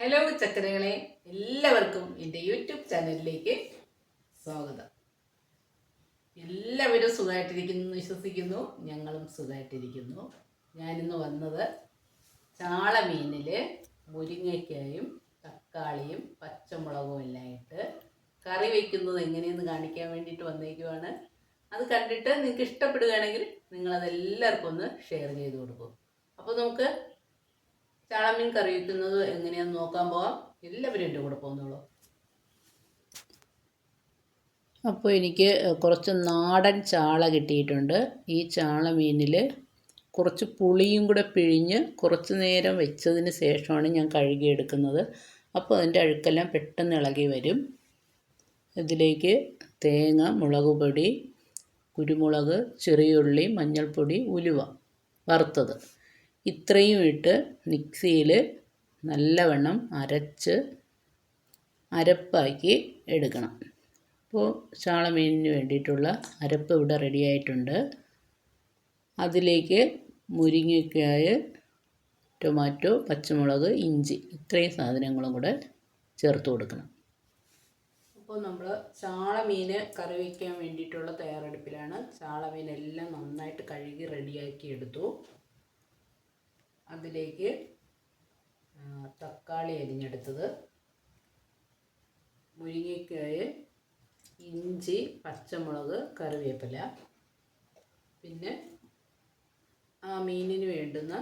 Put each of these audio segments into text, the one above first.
Hello ചക്കരകളെ എല്ലാവർക്കും എന്റെ YouTube ചാനലിലേക്ക് സ്വാഗതം. എല്ലാവരും സുഖമായിട്ടിരിക്കുന്നു വിശ്വസിക്കുന്നു. ഞങ്ങളും സുഖമായിട്ടിരിക്കുന്നു. ഞാനിന്ന് വന്നത് ചാള മീനിൽ മുരിങ്ങയ്ക്കായും തക്കാളിയും പച്ചമുളകും എല്ലാം ഇട്ട് കറി വയ്ക്കുന്നത് എങ്ങനെയെന്ന് കാണിക്കാൻ വേണ്ടിയിട്ട് വന്നേക്കുവാണ്. അത് കണ്ടിട്ട് നിങ്ങൾക്ക് ഇഷ്ടപ്പെടുകയാണെങ്കിൽ നിങ്ങളതെല്ലാവർക്കും ഒന്ന് ഷെയർ ചെയ്ത് കൊടുക്കും. അപ്പോൾ നമുക്ക് ചാളമീൻ കറി വയ്ക്കുന്നത് എങ്ങനെയാന്ന് നോക്കാൻ പോവാം. എല്ലാവരും എന്റെ കൂടെ പോകുന്നുള്ളൂ അപ്പോൾ എനിക്ക് കുറച്ച് നാടൻ ചാള കിട്ടിയിട്ടുണ്ട്. ഈ ചാള മീനിൽ കുറച്ച് പുളിയും കൂടെ പിഴിഞ്ഞ് കുറച്ച് നേരം വെച്ചതിന് ശേഷമാണ് ഞാൻ കഴുകിയെടുക്കുന്നത്. അപ്പോൾ അതിന്റെ അഴുക്കെല്ലാം പെട്ടെന്ന് ഇളകി വരും. ഇതിലേക്ക് തേങ്ങ മുളക് പൊടി കുരുമുളക് ചെറിയുള്ളി മഞ്ഞൾപ്പൊടി ഉലുവ വറുത്തത്. ഇത്രയും ഇട്ട് മിക്സിയിൽ നല്ലവണ്ണം അരച്ച് അരപ്പാക്കി എടുക്കണം. അപ്പോൾ ചാളമീനിന് വേണ്ടിയിട്ടുള്ള അരപ്പ് ഇവിടെ റെഡിയായിട്ടുണ്ട് അതിലേക്ക് മുരിങ്ങയ്ക്കായ ടൊമാറ്റോ പച്ചമുളക് ഇഞ്ചി ഇത്രയും സാധനങ്ങളും കൂടെ ചേർത്ത് കൊടുക്കണം. അപ്പോൾ നമ്മൾ ചാളമീൻ കറി വയ്ക്കാൻ വേണ്ടിയിട്ടുള്ള തയ്യാറെടുപ്പിലാണ്. ചാളമീനെല്ലാം നന്നായിട്ട് കഴുകി റെഡിയാക്കി എടുത്തു. അതിലേക്ക് തക്കാളി അരിഞ്ഞെടുത്തത്. മുരിങ്ങയ്ക്കായ ഇഞ്ചി പച്ചമുളക് കറിവേപ്പില. പിന്നെ ആ മീനിന് വേണ്ടുന്ന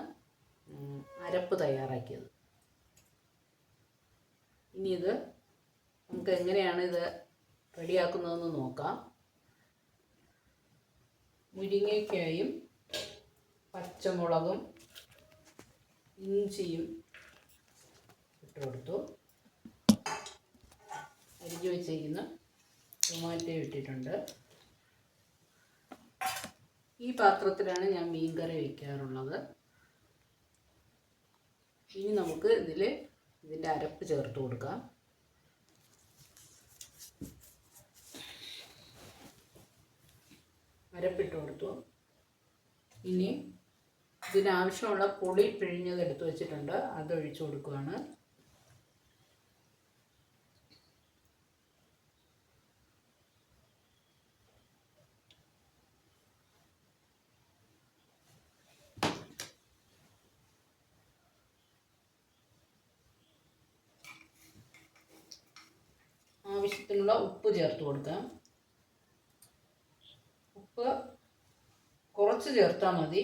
അരപ്പ് തയ്യാറാക്കിയത്. ഇനി ഇത് നമുക്ക് എങ്ങനെയാണ് ഇത് റെഡിയാക്കുന്നതെന്ന് നോക്കാം. മുരിങ്ങയ്ക്കായും പച്ചമുളകും ഇഞ്ചിയും ഇട്ട് കൊടുത്തു. അരിഞ്ഞു വെച്ചിരിക്കുന്ന ടൊമാറ്റോ ഇട്ടിട്ടുണ്ട്. ഈ പാത്രത്തിലാണ് ഞാൻ മീൻ കറി വയ്ക്കാറുള്ളത് ഇനി നമുക്ക് ഇതിൽ ഇതിന്റെ അരപ്പ് ചേർത്ത് കൊടുക്കാം. അരപ്പിട്ട് കൊടുത്തു. ഇനി ഇതിനാവശ്യമുള്ള പുളി പിഴിഞ്ഞത് എടുത്തു വെച്ചിട്ടുണ്ട്. അത് ഒഴിച്ചു കൊടുക്കുകയാണ് ആവശ്യത്തിനുള്ള ഉപ്പ് ചേർത്ത് കൊടുക്കാം. ഉപ്പ് കുറച്ച് ചേർത്താൽ മതി.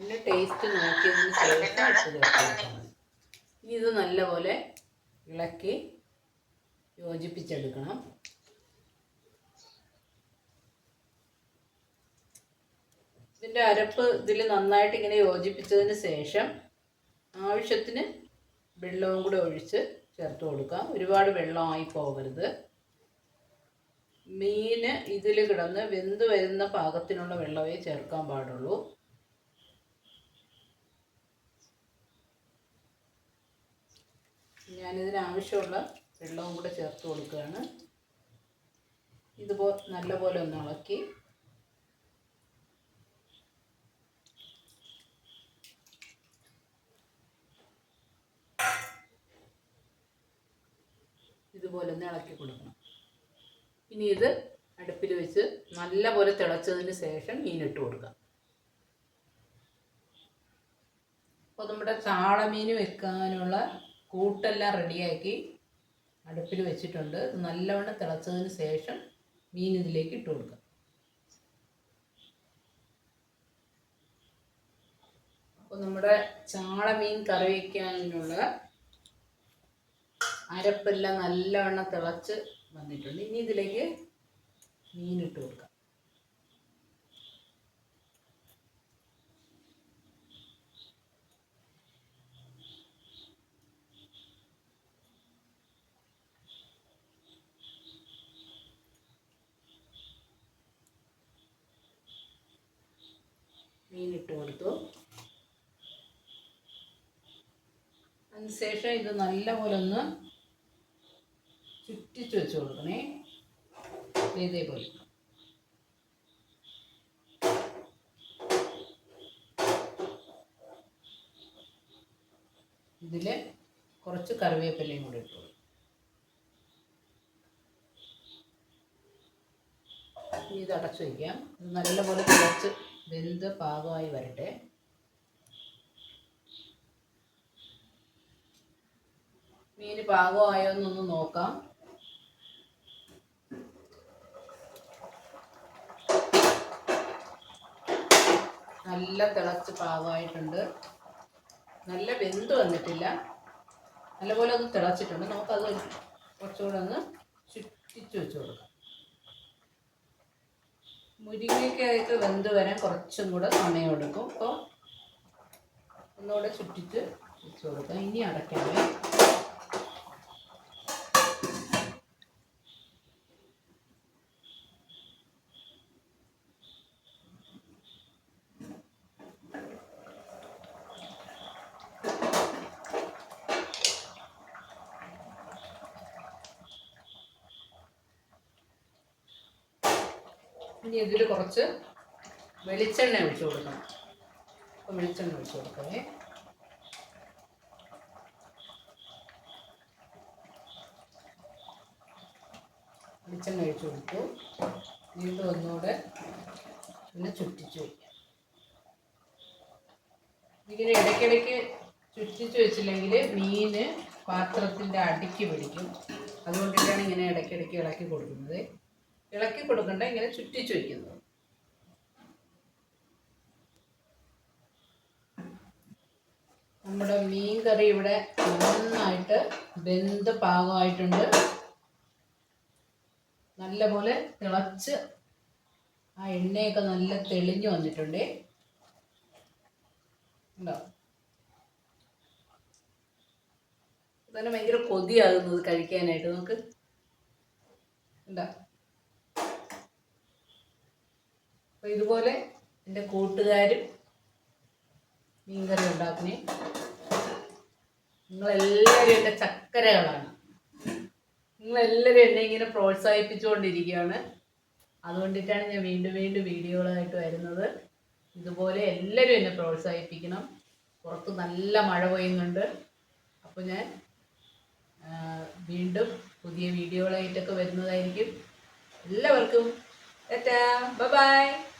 പിന്നെ ടേസ്റ്റ് നോക്കിയതിന് ശേഷം ഇനി ഇത് നല്ലപോലെ ഇളക്കി യോജിപ്പിച്ചെടുക്കണം. ഇതിന്റെ അരപ്പ് ഇതിൽ നന്നായിട്ട് ഇങ്ങനെ യോജിപ്പിച്ചതിന് ശേഷം ആവശ്യത്തിന് വെള്ളവും കൂടെ ഒഴിച്ച് ചേർത്ത് കൊടുക്കാം. ഒരുപാട് വെള്ളമായി പോകരുത്. മീന് ഇതിൽ കിടന്ന് വെന്ത് വരുന്ന പാകത്തിനുള്ള വെള്ളമേ ചേർക്കാൻ പാടുള്ളൂ. ഞാനിതിന് ആവശ്യമുള്ള വെള്ളവും കൂടെ ചേർത്ത് കൊടുക്കുകയാണ്. ഇതുപോ നല്ലപോലെ ഒന്ന് ഇളക്കി. ഇതുപോലെ ഒന്ന് ഇളക്കി കൊടുക്കണം. ഇനി ഇത് അടുപ്പിൽ വെച്ച് നല്ലപോലെ തിളച്ചതിന് ശേഷം മീനിട്ട് കൊടുക്കാം. അപ്പോൾ നമ്മുടെ ചാളമീൻ വെക്കാനുള്ള കൂട്ടെല്ലാം റെഡിയാക്കി അടുപ്പിൽ വെച്ചിട്ടുണ്ട്. നല്ലവണ്ണം തിളച്ചതിന് ശേഷം മീൻ ഇതിലേക്ക് ഇട്ട് കൊടുക്കാം. അപ്പോൾ നമ്മുടെ ചാളമീൻ കറി വയ്ക്കാനുള്ള അരപ്പെല്ലാം നല്ലവണ്ണം തിളച്ച് വന്നിട്ടുണ്ട്. ഇനി ഇതിലേക്ക് മീൻ ഇട്ട് കൊടുക്കാം. മീനിട്ട് കൊടുത്തു. അതിനുശേഷം ഇത് നല്ലപോലെ ഒന്ന് ചുറ്റിച്ച് വെച്ച് കൊടുക്കണേ. ഇതേപോലെ. ഇതിൽ കുറച്ച് കറിവേപ്പിലയും കൂടി ഇട്ടു ഇത് അടച്ചു വയ്ക്കാം നല്ലപോലെ തിളച്ച് വെന്ത് പാകമായി വരട്ടെ. മീൻ പാകമായോ എന്നൊന്ന് നോക്കാം. നല്ല തിളച്ച് പാകമായിട്ടുണ്ട്. നല്ല വെന്ത് വന്നിട്ടില്ല. നല്ലപോലെ ഒന്ന് തിളച്ചിട്ടുണ്ട്. നമുക്കത് കുറച്ചുകൂടെ ഒന്ന് ചുറ്റിച്ച് വെച്ച് കൊടുക്കാം. മുരിങ്ങയ്ക്കായിട്ട് വെന്ത് വരാൻ കുറച്ചും കൂടെ സമയം എടുക്കും അപ്പോൾ ഒന്നുകൂടെ ചുറ്റിച്ച് വെച്ച് കൊടുക്കാം. ഇനി അടയ്ക്കാമേ ഇനി ഇതിൽ കുറച്ച് വെളിച്ചെണ്ണ ഒഴിച്ചു കൊടുക്കണം. അപ്പോൾ വെളിച്ചെണ്ണ ഒഴിച്ചു കൊടുക്കണേ. വെളിച്ചെണ്ണ ഒഴിച്ചു കൊടുത്തു. വീണ്ടും ഒന്നുകൂടെ പിന്നെ ചുറ്റിച്ച് വയ്ക്കാം ഇങ്ങനെ ഇടയ്ക്കിടയ്ക്ക് ചുറ്റിച്ച് വെച്ചില്ലെങ്കിൽ മീന് പാത്രത്തിന്റെ അടിക്ക് പിടിക്കും. അതുകൊണ്ടിട്ടാണ് ഇങ്ങനെ ഇടയ്ക്കിടയ്ക്ക് ഇളക്കി കൊടുക്കുന്നത്. ഇളക്കി കൊടുക്കണ്ട ഇങ്ങനെ ചുറ്റിച്ചു വയ്ക്കുന്നത് നമ്മുടെ മീൻ കറി ഇവിടെ നന്നായിട്ട് വെന്ത് പാകമായിട്ടുണ്ട്. നല്ലപോലെ തിളച്ച് ആ എണ്ണയൊക്കെ നല്ല തെളിഞ്ഞു വന്നിട്ടുണ്ട്. ഭയങ്കര കൊതിയാകുന്നത് കഴിക്കാനായിട്ട്. നമുക്ക് ഉണ്ടോ? അപ്പോൾ ഇതുപോലെ എന്റെ കൂട്ടുകാരും മീൻകറി ഉണ്ടാക്കുന്നു നിങ്ങളെല്ലാവരും എന്റെ ചക്കരകളാണ്. നിങ്ങളെല്ലാവരും എന്നെ ഇങ്ങനെ പ്രോത്സാഹിപ്പിച്ചുകൊണ്ടിരിക്കുകയാണ്. അതുകൊണ്ടിട്ടാണ് ഞാൻ വീണ്ടും വീണ്ടും വീഡിയോകളായിട്ട് വരുന്നത്. ഇതുപോലെ എല്ലാവരും എന്നെ പ്രോത്സാഹിപ്പിക്കണം. പുറത്ത് നല്ല മഴ പെയ്യുന്നുണ്ട്. അപ്പോൾ ഞാൻ വീണ്ടും പുതിയ വീഡിയോകളായിട്ടൊക്കെ വരുന്നതായിരിക്കും. എല്ലാവർക്കും Ta-ta. Bye-bye.